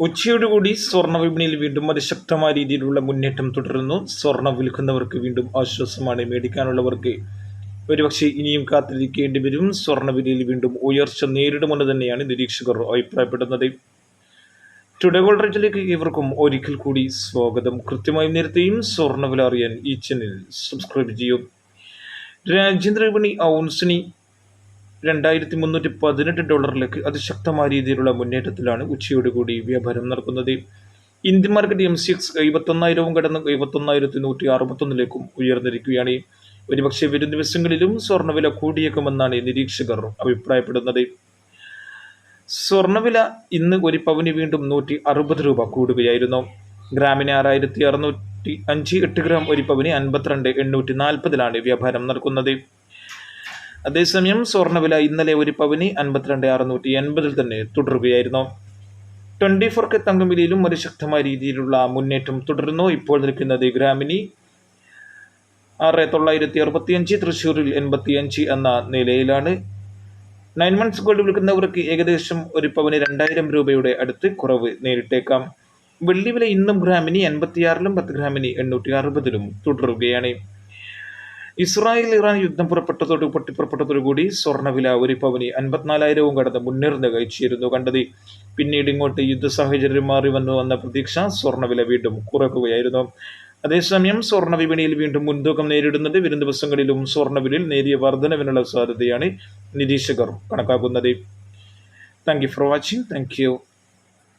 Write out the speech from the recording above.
ഉച്ചയോടുകൂടി സ്വർണ വിപണിയിൽ വീണ്ടും അതിശക്തമായ രീതിയിലുള്ള മുന്നേറ്റം തുടരുന്നു. സ്വർണം വിൽക്കുന്നവർക്ക് വീണ്ടും ആശ്വാസമാണ് മേടിക്കാനുള്ളവർക്ക്. ഒരുപക്ഷെ ഇനിയും കാത്തിരിക്കേണ്ടി വരും. സ്വർണ വിലയിൽ വീണ്ടും ഉയർച്ച നേരിടുമെന്ന് തന്നെയാണ് നിരീക്ഷകർ അഭിപ്രായപ്പെടുന്നത്. ടുഡേ ഗോൾഡ് റേറ്റിലേക്ക് ഇവർക്കും ഒരിക്കൽ കൂടി സ്വാഗതം. കൃത്യമായി നേരത്തെയും സ്വർണ വില അറിയാൻ ഈ ചാനൽ സബ്സ്ക്രൈബ് ചെയ്യും. രാജ്യാന്തര വിപണി ഔൺസിനി രണ്ടായിരത്തി മുന്നൂറ്റി പതിനെട്ട് ഡോളറിലേക്ക് അതിശക്തമായ രീതിയിലുള്ള മുന്നേറ്റത്തിലാണ് ഉച്ചയോടുകൂടി വ്യാപാരം നടക്കുന്നത്. Indian market M C X എഴുപത്തൊന്നായിരവും കടന്ന് എഴുപത്തൊന്നായിരത്തി നൂറ്റി അറുപത്തൊന്നിലേക്കും ഉയർന്നിരിക്കുകയാണ്. ഒരുപക്ഷെ വരും ദിവസങ്ങളിലും സ്വർണവില കൂടിയേക്കുമെന്നാണ് നിരീക്ഷകർ അഭിപ്രായപ്പെടുന്നത്. സ്വർണവില ഇന്ന് ഒരു പവന് വീണ്ടും നൂറ്റി അറുപത് രൂപ കൂടുകയായിരുന്നു. ഗ്രാമിന് ആറായിരത്തി അറുന്നൂറ്റി അഞ്ച് എട്ട് ഗ്രാം ഒരു പവന് അൻപത്തിരണ്ട് എണ്ണൂറ്റി നാൽപ്പതിലാണ് വ്യാപാരം നടക്കുന്നത്. അതേസമയം സ്വർണവില ഇന്നലെ ഒരു പവന് അൻപത്തിരണ്ട് അറുന്നൂറ്റി എൺപതിൽ തന്നെ തുടരുകയായിരുന്നു. ട്വന്റി ഫോർ കെ തങ്കവിലയിലും ഒരു ശക്തമായ രീതിയിലുള്ള മുന്നേറ്റം തുടരുന്നു. ഇപ്പോൾ നിൽക്കുന്നത് ഗ്രാമിനി ആറ് തൊള്ളായിരത്തി അറുപത്തിയഞ്ച് തൃശ്ശൂരിൽ എൺപത്തിയഞ്ച് എന്ന നിലയിലാണ്. നയൻ മന്ത്സ് ഗോൾഡ് വിൽക്കുന്നവർക്ക് ഏകദേശം ഒരു പവന് രണ്ടായിരം രൂപയുടെ അടുത്ത് കുറവ് നേരിട്ടേക്കാം. വെള്ളി വില ഇന്നും ഗ്രാമിന് എൺപത്തിയാറിലും പത്ത് ഗ്രാമിന് എണ്ണൂറ്റി അറുപതിലും തുടരുകയാണ്. ഇസ്രായേൽ ഇറാൻ യുദ്ധം പുറപ്പെട്ടതോട് പൊട്ടിപ്പുറപ്പെട്ടതോടുകൂടി സ്വർണവില ഒരു പവനി അൻപത്തിനാലായിരവും കടന്ന് മുന്നേറുന്ന കഴിച്ചിരുന്നു കണ്ടത്. പിന്നീട് ഇങ്ങോട്ട് യുദ്ധ സാഹചര്യം മാറി വന്നു വന്ന പ്രതീക്ഷ സ്വർണവില വീണ്ടും കുറക്കുകയായിരുന്നു. അതേസമയം സ്വർണ വിപണിയിൽ വീണ്ടും മുൻതൂക്കം നേരിടുന്നത് വരും ദിവസങ്ങളിലും സ്വർണവിലയിൽ നേരിയ വർധനവിനുള്ള സാധ്യതയാണ് നിരീക്ഷകർ കണക്കാക്കുന്നത്. Thank you for watching thank you